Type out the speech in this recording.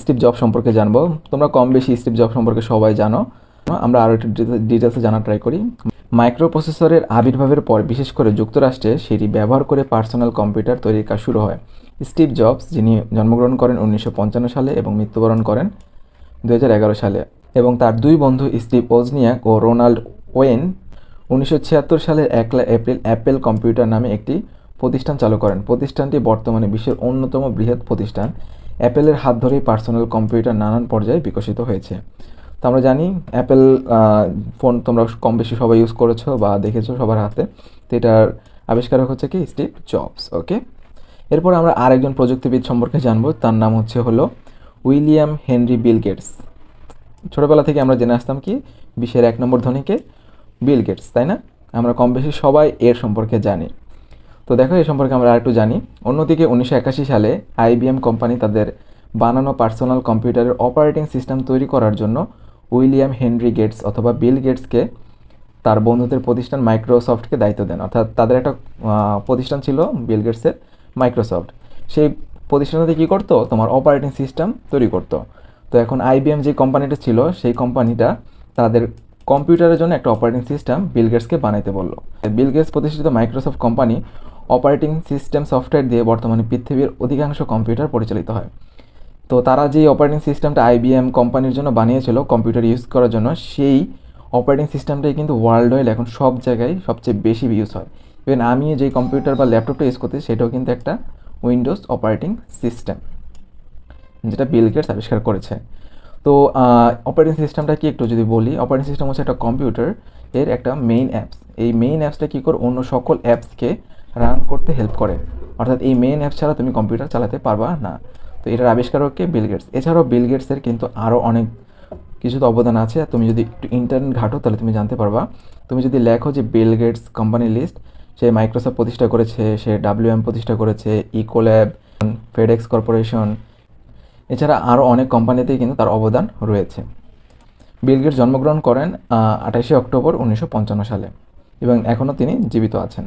Steve job সম্পর্কে জানব। তোমরা কম বেশি স্টিভ জব সম্পর্কে সবাই জানো। আমরা আরও একটু ডিটেলসে জানার ট্রাই করি। মাইক্রো প্রসেসরের আবির্ভাবের পর, বিশেষ করে যুক্তরাষ্ট্রে, সেটি ব্যবহার করে পার্সোনাল কম্পিউটার তৈরির কাজ শুরু হয়। স্টিভ জবস যিনি জন্মগ্রহণ করেন উনিশশো পঞ্চান্ন সালে এবং মৃত্যুবরণ করেন দু হাজার এগারো সালে, এবং তার দুই বন্ধু স্টিভ ওজনিয়াক ও রোনাল্ড ওয়েন উনিশশো ছিয়াত্তর সালের একলা এপ্রিল অ্যাপেল কম্পিউটার নামে একটি প্রতিষ্ঠান চালু করেন। প্রতিষ্ঠানটি বর্তমানে বিশ্বের অন্যতম বৃহৎ প্রতিষ্ঠান। অ্যাপেলের হাত ধরেই পার্সোনাল কম্পিউটার নানান পর্যায়ে বিকশিত হয়েছে। তো আমরা জানি, অ্যাপেল ফোন তোমরা কম বেশি সবাই ইউজ করেছ বা দেখেছ সবার হাতে। তো এটার আবিষ্কারক হচ্ছে কি? স্টিভ জবস ওকে এরপর আমরা আরেকজন প্রযুক্তিবিদ সম্পর্কে জানব, তার নাম হচ্ছে হলো উইলিয়াম হেনরি বিল গেটস। ছোটোবেলা থেকে আমরা জেনে আসতাম কি, বিশ্বের এক নম্বর ধনীকে বিল গেটস, তাই না? আমরা কম বেশি সবাই এর সম্পর্কে জানি। তো দেখো, এই সম্পর্কে আমরা আরেকটু জানি। অন্যদিকে উনিশশো একাশি সালে আইবিএম কোম্পানি তাদের বানানো পার্সোনাল কম্পিউটারের অপারেটিং সিস্টেম তৈরি করার জন্য উইলিয়াম হেনরি গেটস অথবা বিল গেটসকে তার বন্ধুদের প্রতিষ্ঠান মাইক্রোসফটকে দায়িত্ব দেন। অর্থাৎ তাদের একটা প্রতিষ্ঠান ছিল বিল গেটসের মাইক্রোসফট। সেই প্রতিষ্ঠানটাতে কী করতো? তোমার অপারেটিং সিস্টেম তৈরি করতো। তো এখন আইবিএম যে কোম্পানিটা ছিল, সেই কোম্পানিটা তাদের কম্পিউটারের জন্য একটা অপারেটিং সিস্টেম বিল গেটসকে বানাইতে বলল। বিল গেটস প্রতিষ্ঠিত Microsoft company operating system software দিয়ে বর্তমানে পৃথিবীর অধিকাংশ কম্পিউটার পরিচালিত হয়। তো তারা যে অপারেটিং সিস্টেমটা আইবিএম কোম্পানির জন্য বানিয়েছিল কম্পিউটার ইউজ করার জন্য, সেই অপারেটিং সিস্টেমটাই কিন্তু ওয়ার্ল্ড ওয়াইড এখন সব জায়গায় সবচেয়ে বেশি ইউজ হয়। ইভেন আমি যে কম্পিউটার বা ল্যাপটপটা ইউজ করতেছি, সেটাও কিন্তু একটা উইন্ডোজ অপারেটিং সিস্টেম যেটা বিল গেটস আবিষ্কার করেছে। তো অপারেটিং সিস্টেমটা কি একটু যদি বলি অপারেটিং সিস্টেম হচ্ছে একটা কম্পিউটার এর একটা মেইন অ্যাপস এই মেইন অ্যাপসটা কী করে? অন্য সকল অ্যাপসকে রান করতে হেল্প করে। অর্থাৎ এই মেইন অ্যাপস ছাড়া তুমি কম্পিউটার চালাতে পারবা না। তো এটার আবিষ্কারককে বিল গেটস এছাড়াও বিল গেটসের কিন্তু আরও অনেক কিছু তো অবদান আছে। তুমি যদি একটু ইন্টারনেট ঘাটো, তাহলে তুমি জানতে পারবা। তুমি যদি লেখো যে বিল গেটস কোম্পানি লিস্ট সে মাইক্রোসফট প্রতিষ্ঠা করেছে, সে ডাব্লিউএম প্রতিষ্ঠা করেছে ইকোল্যাব ফেডেক্স কর্পোরেশন এছাড়া আরও অনেক কোম্পানিতেই কিন্তু তার অবদান রয়েছে। বিল গেটস জন্মগ্রহণ করেন আঠাশে অক্টোবর উনিশশো পঞ্চান্ন সালে এবং এখনও তিনি জীবিত আছেন।